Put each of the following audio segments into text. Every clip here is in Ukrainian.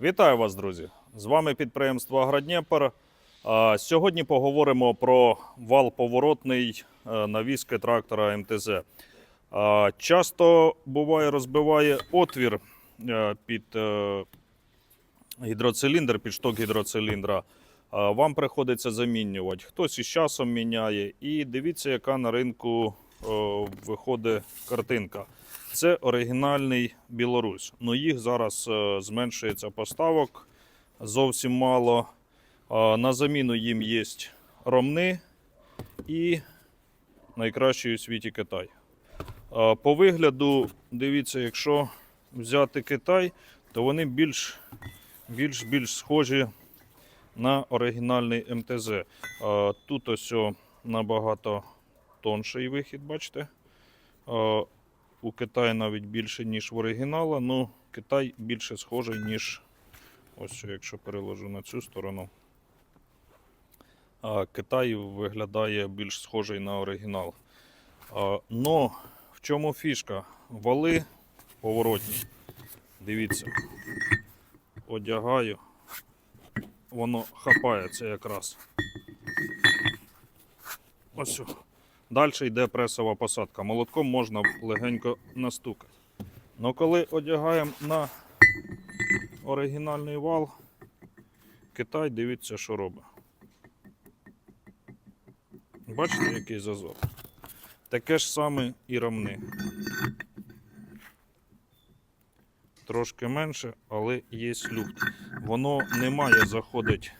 Вітаю вас, друзі! З вами підприємство Агродніпр. Сьогодні поговоримо про вал поворотний е, навіски трактора МТЗ. Часто буває розбиває отвір е, під е, гідроциліндр, під шток гідроциліндра. Вам приходиться замінювати. Хтось із часом міняє. І дивіться, яка на ринку виходить картинка. Це оригінальний Білорусь. Ну їх зараз е, зменшується поставок зовсім мало. На заміну їм є ромни і найкращий у світі Китай. По вигляду, дивіться, якщо взяти Китай, то вони більш, більш, більш схожі на оригінальний МТЗ. Тут ось набагато тонший вихід, бачите? У Китаї навіть більше, ніж в оригінала. Ну, Китай більше схожий, ніж ось якщо переложу на цю сторону. А, Китай виглядає більш схожий на оригінал. А, Но в чому фішка? Вали поворотні. Дивіться. Одягаю. Воно хапається якраз. Ось. Далі йде пресова посадка. Молотком можна легенько настукати. Но коли одягаємо на оригінальний вал, Китай дивіться, що робить. Бачите, який зазор? Таке ж саме і рамни. Трошки менше, але є люфт. Воно не має заходити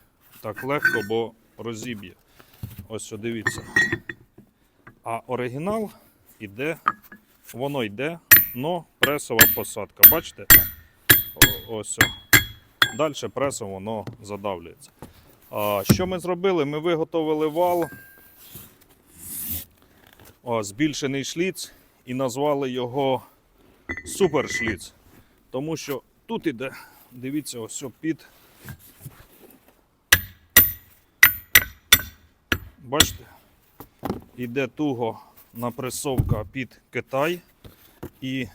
так легко, бо розіб'є. Ось дивіться. А оригінал іде, воно йде, но пресова посадка. Бачите? Ось. Далі пресом воно задавлюється. А, що ми зробили? Ми виготовили вал, о, збільшений шліц і назвали його супершліц. Тому що тут іде, дивіться, ось під. Бачите? Іде туго напресовка під Китай і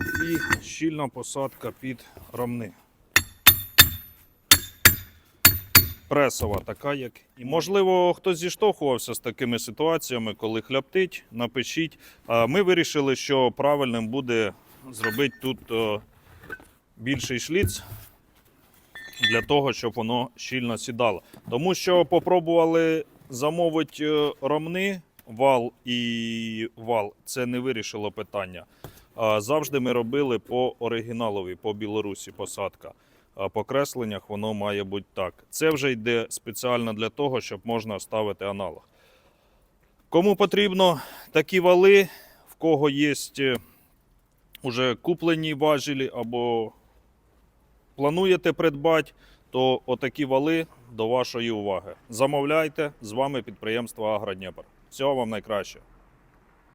і щільна посадка під рамни. Пресова така, як і можливо, хтось зіштовхувався з такими ситуаціями, коли хляптить, напишіть. Ми вирішили, що правильним буде зробити тут е, більший шліц для того, щоб воно щільно сідало. Тому що попробували замовити е, ромни, вал і вал. Це не вирішило питання. Завжди ми робили по оригіналові, по Білорусі посадка. По кресленнях воно має бути так. Це вже йде спеціально для того, щоб можна ставити аналог. Кому потрібно такі вали, в кого є вже куплені важелі або плануєте придбати, то отакі вали до вашої уваги. Замовляйте з вами підприємство Агродніпр. Всього вам найкраще.